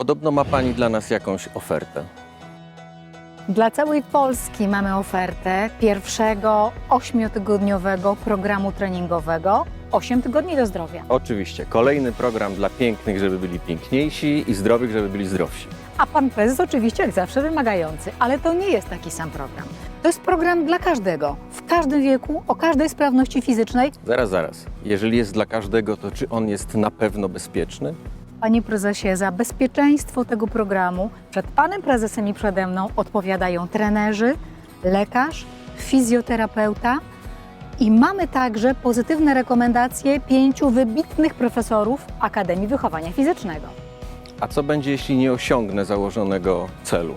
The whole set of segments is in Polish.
Podobno ma Pani dla nas jakąś ofertę. Dla całej Polski mamy ofertę pierwszego ośmiotygodniowego programu treningowego 8 tygodni do zdrowia. Oczywiście, kolejny program dla pięknych, żeby byli piękniejsi i zdrowych, żeby byli zdrowsi. A pan prezes oczywiście jak zawsze wymagający, ale to nie jest taki sam program. To jest program dla każdego, w każdym wieku, o każdej sprawności fizycznej. Zaraz, zaraz. Jeżeli jest dla każdego, to czy on jest na pewno bezpieczny? Panie prezesie, za bezpieczeństwo tego programu przed panem prezesem i przede mną odpowiadają trenerzy, lekarz, fizjoterapeuta i mamy także pozytywne rekomendacje pięciu wybitnych profesorów Akademii Wychowania Fizycznego. A co będzie, jeśli nie osiągnę założonego celu?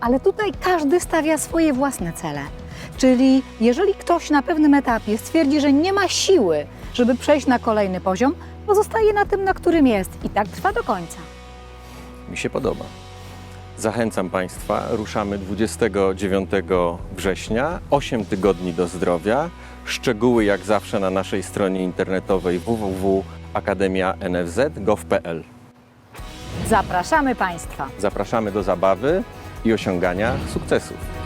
Ale tutaj każdy stawia swoje własne cele. Czyli jeżeli ktoś na pewnym etapie stwierdzi, że nie ma siły, żeby przejść na kolejny poziom, pozostaje na tym, na którym jest i tak trwa do końca. Mi się podoba. Zachęcam Państwa, ruszamy 29 września, 8 tygodni do zdrowia. Szczegóły jak zawsze na naszej stronie internetowej www.akademia.nfz.gov.pl. Zapraszamy Państwa. Zapraszamy do zabawy i osiągania sukcesów.